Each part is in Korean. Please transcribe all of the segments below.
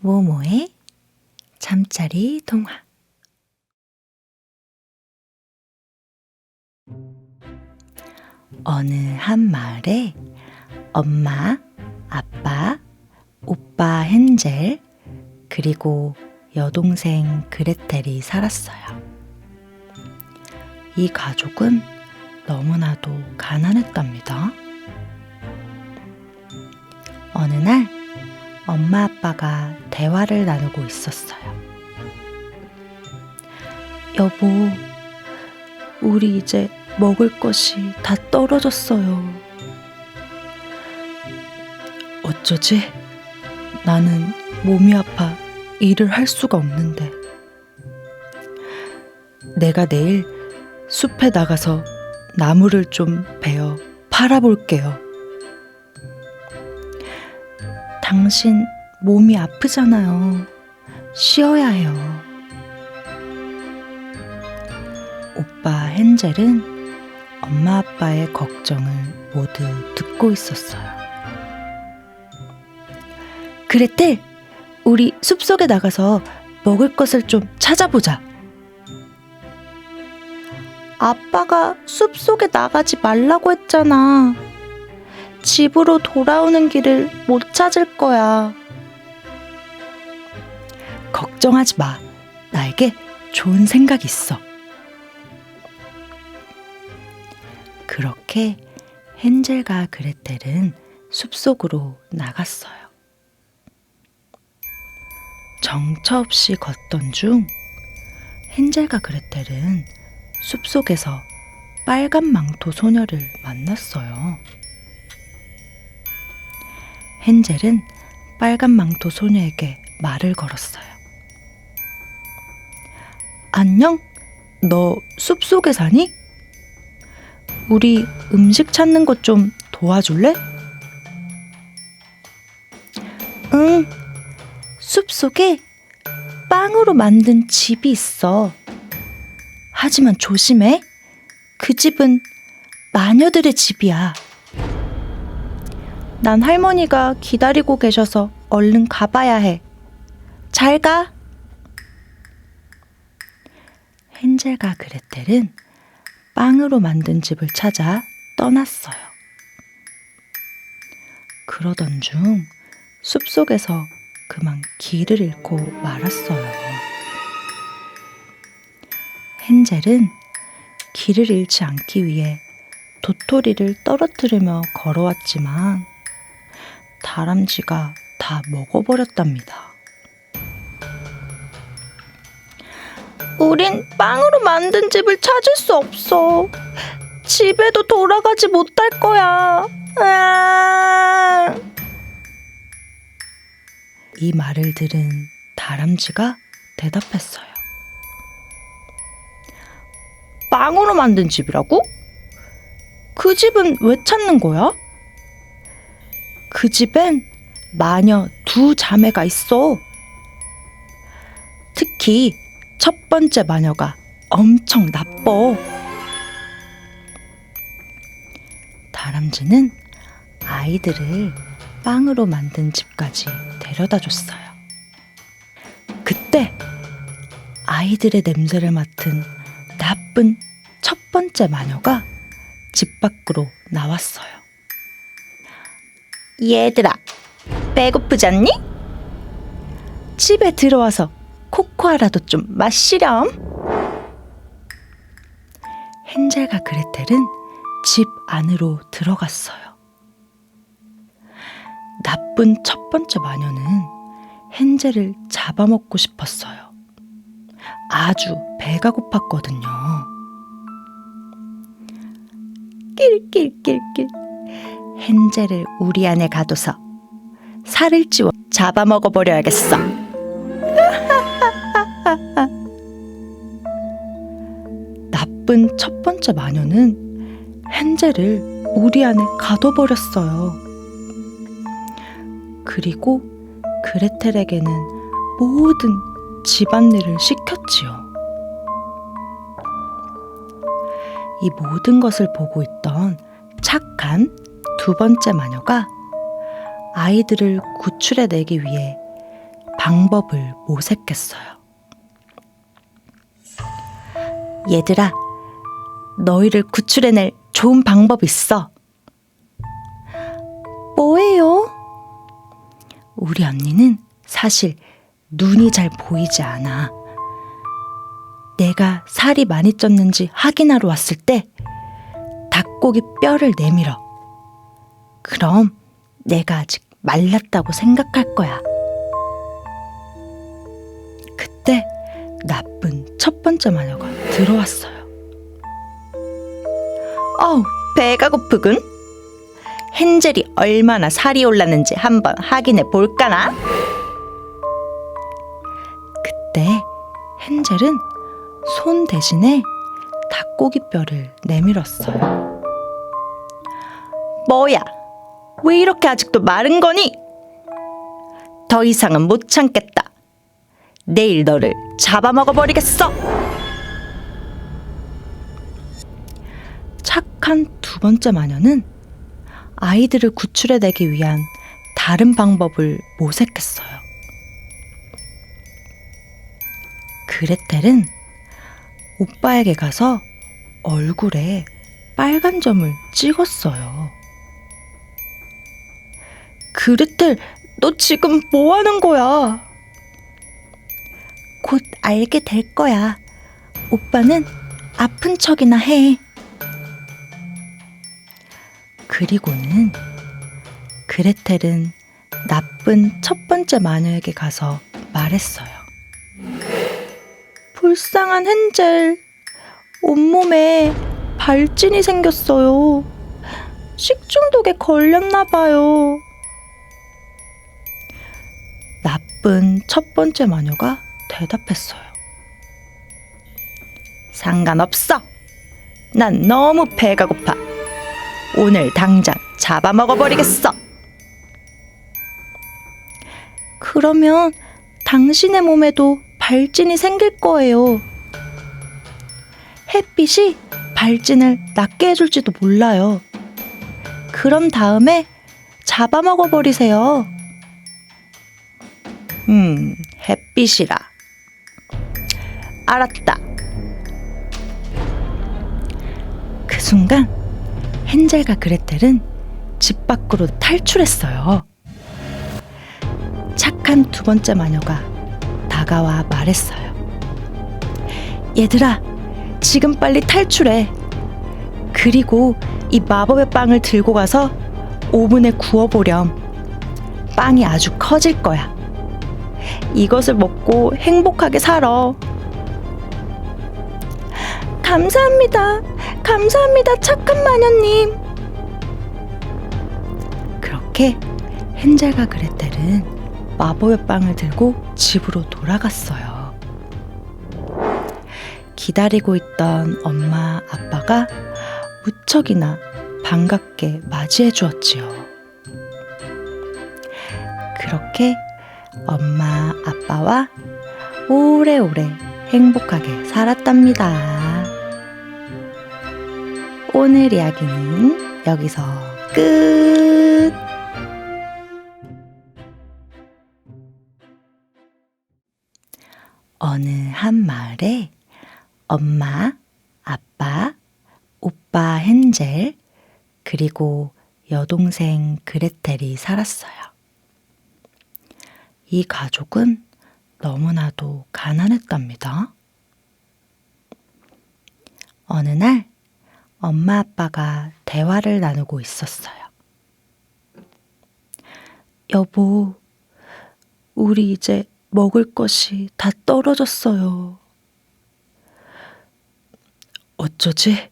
모모의 잠자리 동화 어느 한 마을에 엄마, 아빠, 오빠 헨젤, 그리고 여동생 그레텔이 살았어요. 이 가족은 너무나도 가난했답니다. 어느 날 엄마 아빠가 대화를 나누고 있었어요. 여보, 우리 이제 먹을 것이 다 떨어졌어요. 어쩌지? 나는 몸이 아파 일을 할 수가 없는데. 내가 내일 숲에 나가서 나무를 좀 베어 팔아볼게요. 당신 몸이 아프잖아요. 쉬어야 해요. 오빠 헨젤은 엄마 아빠의 걱정을 모두 듣고 있었어요. 그레텔, 우리 숲속에 나가서 먹을 것을 좀 찾아보자. 아빠가 숲속에 나가지 말라고 했잖아. 집으로 돌아오는 길을 못 찾을 거야. 걱정하지 마. 나에게 좋은 생각이 있어. 그렇게 헨젤과 그레텔은 숲속으로 나갔어요. 정처 없이 걷던 중 헨젤과 그레텔은 숲속에서 빨간 망토 소녀를 만났어요. 헨젤은 빨간 망토 소녀에게 말을 걸었어요. 안녕? 너 숲속에 사니? 우리 음식 찾는 것 좀 도와줄래? 응. 숲속에 빵으로 만든 집이 있어. 하지만 조심해. 그 집은 마녀들의 집이야. 난 할머니가 기다리고 계셔서 얼른 가봐야 해. 잘 가. 헨젤과 그레텔은 빵으로 만든 집을 찾아 떠났어요. 그러던 중 숲속에서 그만 길을 잃고 말았어요. 헨젤은 길을 잃지 않기 위해 도토리를 떨어뜨리며 걸어왔지만 다람쥐가 다 먹어버렸답니다. 우린 빵으로 만든 집을 찾을 수 없어. 집에도 돌아가지 못할 거야. 으아! 이 말을 들은 다람쥐가 대답했어요. 빵으로 만든 집이라고? 그 집은 왜 찾는 거야? 그 집엔 마녀 두 자매가 있어. 특히 첫 번째 마녀가 엄청 나빠. 다람쥐는 아이들을 빵으로 만든 집까지 데려다 줬어요. 그때 아이들의 냄새를 맡은 나쁜 첫 번째 마녀가 집 밖으로 나왔어요. 얘들아, 배고프지 않니? 집에 들어와서 코코아라도 좀 마시렴. 헨젤과 그레텔은 집 안으로 들어갔어요. 나쁜 첫 번째 마녀는 헨젤을 잡아먹고 싶었어요. 아주 배가 고팠거든요. 낄낄낄낄. 헨젤을 우리 안에 가둬서 살을 찌워 잡아먹어 버려야겠어. 나쁜 첫 번째 마녀는 헨젤을 우리 안에 가둬버렸어요. 그리고 그레텔에게는 모든 집안일을 시켰지요. 이 모든 것을 보고 있던 착한 두 번째 마녀가 아이들을 구출해내기 위해 방법을 모색했어요. 얘들아, 너희를 구출해낼 좋은 방법 있어. 뭐예요? 우리 언니는 사실 눈이 잘 보이지 않아. 내가 살이 많이 쪘는지 확인하러 왔을 때 닭고기 뼈를 내밀어. 그럼 내가 아직 말랐다고 생각할 거야. 그때 나쁜 첫 번째 마녀가 들어왔어요. 어우, 배가 고프군. 헨젤이 얼마나 살이 올랐는지 한번 확인해 볼까나? 그때 헨젤은 손 대신에 닭고기 뼈를 내밀었어요. 뭐야? 왜 이렇게 아직도 마른 거니? 더 이상은 못 참겠다. 내일 너를 잡아먹어 버리겠어. 착한 두 번째 마녀는 아이들을 구출해내기 위한 다른 방법을 모색했어요. 그레텔은 오빠에게 가서 얼굴에 빨간 점을 찍었어요. 그레텔, 너 지금 뭐 하는 거야? 곧 알게 될 거야. 오빠는 아픈 척이나 해. 그리고는 그레텔은 나쁜 첫 번째 마녀에게 가서 말했어요. 불쌍한 헨젤. 온몸에 발진이 생겼어요. 식중독에 걸렸나 봐요. 나쁜 첫 번째 마녀가 대답했어요. 상관없어. 난 너무 배가 고파. 오늘 당장 잡아먹어 버리겠어. 그러면 당신의 몸에도 발진이 생길 거예요. 햇빛이 발진을 낫게 해줄지도 몰라요. 그런 다음에 잡아먹어 버리세요. 음, 햇빛이라. 알았다. 그 순간 헨젤과 그레텔은 집 밖으로 탈출했어요. 착한 두 번째 마녀가 다가와 말했어요. 얘들아, 지금 빨리 탈출해. 그리고 이 마법의 빵을 들고 가서 오븐에 구워보렴. 빵이 아주 커질 거야. 이것을 먹고 행복하게 살아. 감사합니다. 감사합니다. 착한 마녀님. 그렇게 헨젤과 그레텔은 마법의 빵을 들고 집으로 돌아갔어요. 기다리고 있던 엄마, 아빠가 무척이나 반갑게 맞이해 주었지요. 그렇게 엄마, 아빠와 오래오래 행복하게 살았답니다. 오늘 이야기는 여기서 끝! 어느 한 마을에 엄마, 아빠, 오빠 헨젤, 그리고 여동생 그레텔이 살았어요. 이 가족은 너무나도 가난했답니다. 어느 날 엄마 아빠가 대화를 나누고 있었어요. 여보, 우리 이제 먹을 것이 다 떨어졌어요. 어쩌지?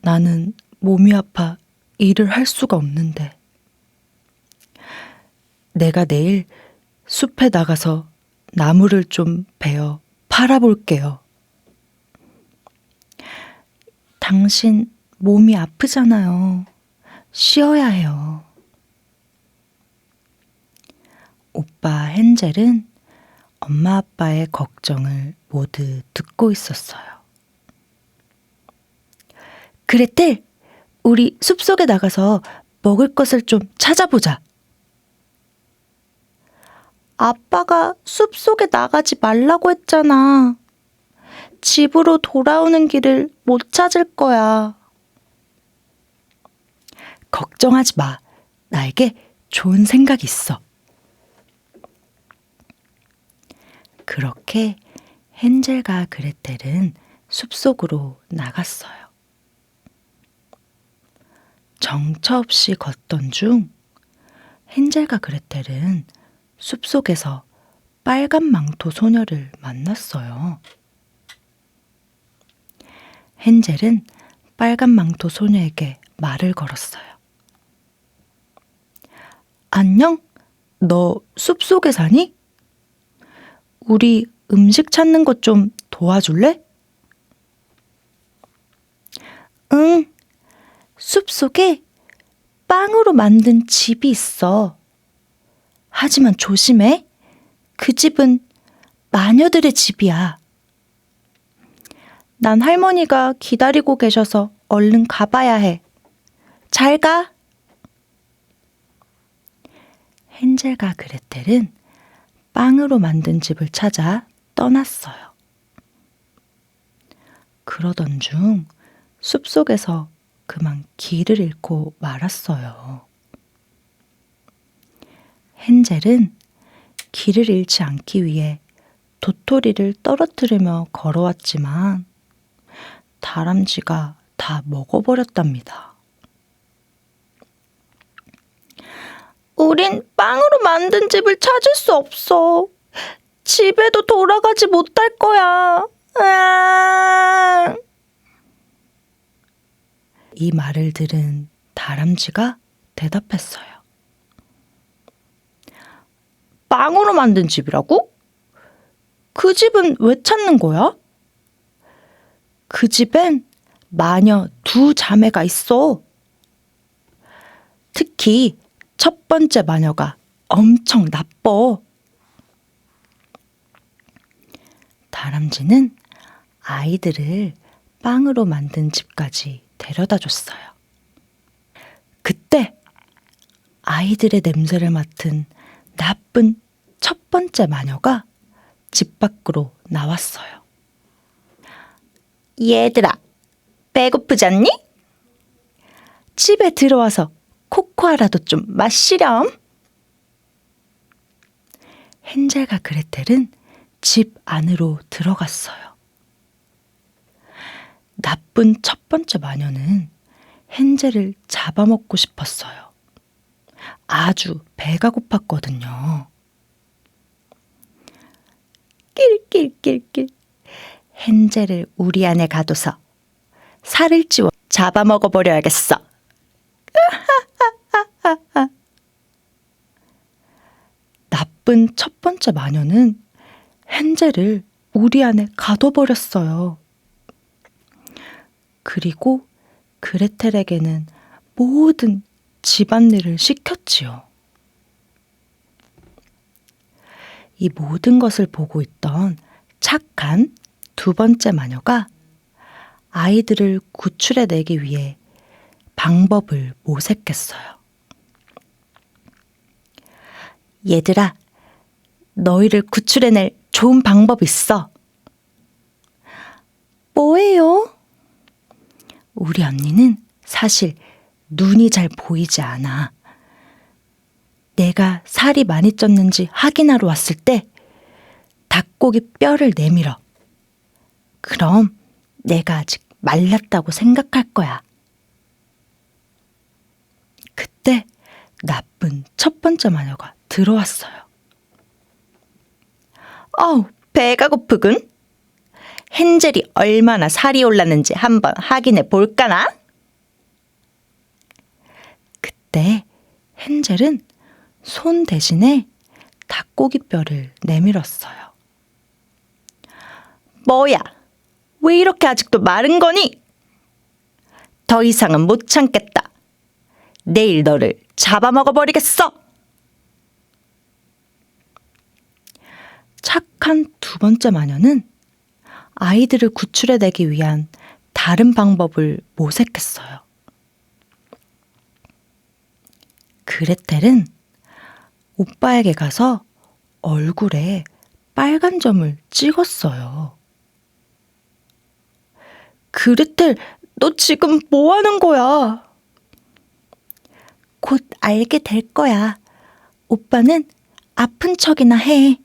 나는 몸이 아파 일을 할 수가 없는데. 내가 내일 숲에 나가서 나무를 좀 베어 팔아볼게요. 당신 몸이 아프잖아요. 쉬어야 해요. 오빠 헨젤은 엄마 아빠의 걱정을 모두 듣고 있었어요. 그레텔, 우리 숲속에 나가서 먹을 것을 좀 찾아보자. 아빠가 숲 속에 나가지 말라고 했잖아. 집으로 돌아오는 길을 못 찾을 거야. 걱정하지 마. 나에게 좋은 생각이 있어. 그렇게 헨젤과 그레텔은 숲속으로 나갔어요. 정처 없이 걷던 중 헨젤과 그레텔은 숲속에서 빨간 망토 소녀를 만났어요. 헨젤은 빨간 망토 소녀에게 말을 걸었어요. 안녕? 너 숲속에 사니? 우리 음식 찾는 것 좀 도와줄래? 응. 숲속에 빵으로 만든 집이 있어. 하지만 조심해. 그 집은 마녀들의 집이야. 난 할머니가 기다리고 계셔서 얼른 가봐야 해. 잘 가. 헨젤과 그레텔은 빵으로 만든 집을 찾아 떠났어요. 그러던 중 숲속에서 그만 길을 잃고 말았어요. 헨젤은 길을 잃지 않기 위해 도토리를 떨어뜨리며 걸어왔지만 다람쥐가 다 먹어버렸답니다. 우린 빵으로 만든 집을 찾을 수 없어. 집에도 돌아가지 못할 거야. 으아! 이 말을 들은 다람쥐가 대답했어요. 빵으로 만든 집이라고? 그 집은 왜 찾는 거야? 그 집엔 마녀 두 자매가 있어. 특히 첫 번째 마녀가 엄청 나빠. 다람쥐는 아이들을 빵으로 만든 집까지 데려다 줬어요. 그때 아이들의 냄새를 맡은 나쁜 첫 번째 마녀가 집 밖으로 나왔어요. 얘들아, 배고프지 않니? 집에 들어와서 코코아라도 좀 마시렴. 헨젤과 그레텔은 집 안으로 들어갔어요. 나쁜 첫 번째 마녀는 헨젤을 잡아먹고 싶었어요. 아주 배가 고팠거든요. 낄낄낄낄. 헨젤을 우리 안에 가둬서 살을 찌워 잡아먹어 버려야겠어. 나쁜 첫 번째 마녀는 헨젤을 우리 안에 가둬버렸어요. 그리고 그레텔에게는 모든 집안일을 시켰지요. 이 모든 것을 보고 있던 착한 두 번째 마녀가 아이들을 구출해내기 위해 방법을 모색했어요. 얘들아, 너희를 구출해낼 좋은 방법 있어. 뭐예요? 우리 언니는 사실 눈이 잘 보이지 않아. 내가 살이 많이 쪘는지 확인하러 왔을 때 닭고기 뼈를 내밀어. 그럼 내가 아직 말랐다고 생각할 거야. 그때 나쁜 첫 번째 마녀가 들어왔어요. 어우, 배가 고프군. 헨젤이 얼마나 살이 올랐는지 한번 확인해 볼까나? 그때 헨젤은 손 대신에 닭고기 뼈를 내밀었어요. 뭐야? 왜 이렇게 아직도 마른 거니? 더 이상은 못 참겠다. 내일 너를 잡아먹어 버리겠어. 착한 두 번째 마녀는 아이들을 구출해내기 위한 다른 방법을 모색했어요. 그레텔은 오빠에게 가서 얼굴에 빨간 점을 찍었어요. 그레텔, 너 지금 뭐 하는 거야? 곧 알게 될 거야. 오빠는 아픈 척이나 해.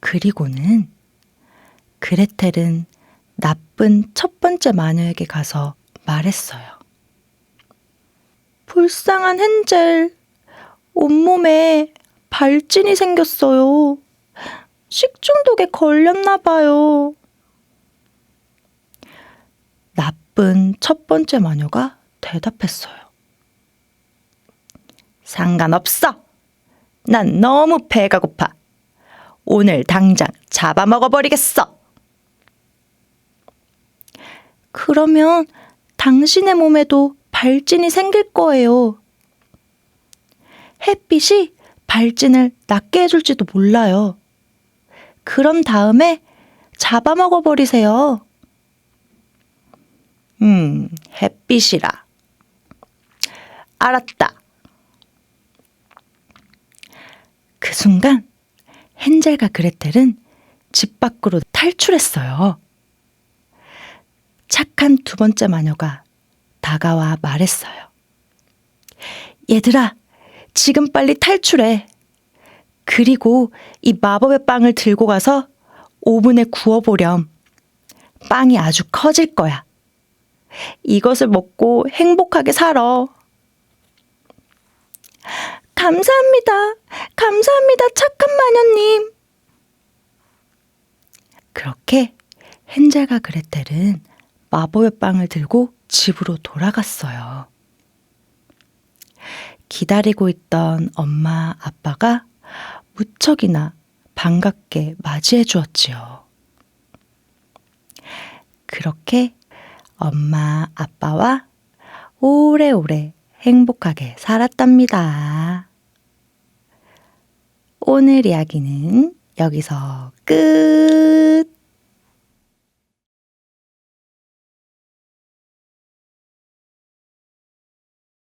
그리고는 그레텔은 나쁜 첫 번째 마녀에게 가서 말했어요. 불쌍한 헨젤, 온몸에 발진이 생겼어요. 식중독에 걸렸나 봐요. 나쁜 첫 번째 마녀가 대답했어요. 상관없어. 난 너무 배가 고파. 오늘 당장 잡아먹어버리겠어. 그러면 당신의 몸에도 발진이 생길 거예요. 햇빛이 발진을 낫게 해줄지도 몰라요. 그럼 다음에 잡아먹어 버리세요. 음, 햇빛이라. 알았다. 그 순간 헨젤과 그레텔은 집 밖으로 탈출했어요. 착한 두 번째 마녀가 다가와 말했어요. 얘들아, 지금 빨리 탈출해. 그리고 이 마법의 빵을 들고 가서 오븐에 구워보렴. 빵이 아주 커질 거야. 이것을 먹고 행복하게 살아. 감사합니다. 감사합니다. 착한 마녀님. 그렇게 헨젤과 그레텔은 마법의 빵을 들고 집으로 돌아갔어요. 기다리고 있던 엄마, 아빠가 무척이나 반갑게 맞이해 주었지요. 그렇게 엄마, 아빠와 오래오래 행복하게 살았답니다. 오늘 이야기는 여기서 끝!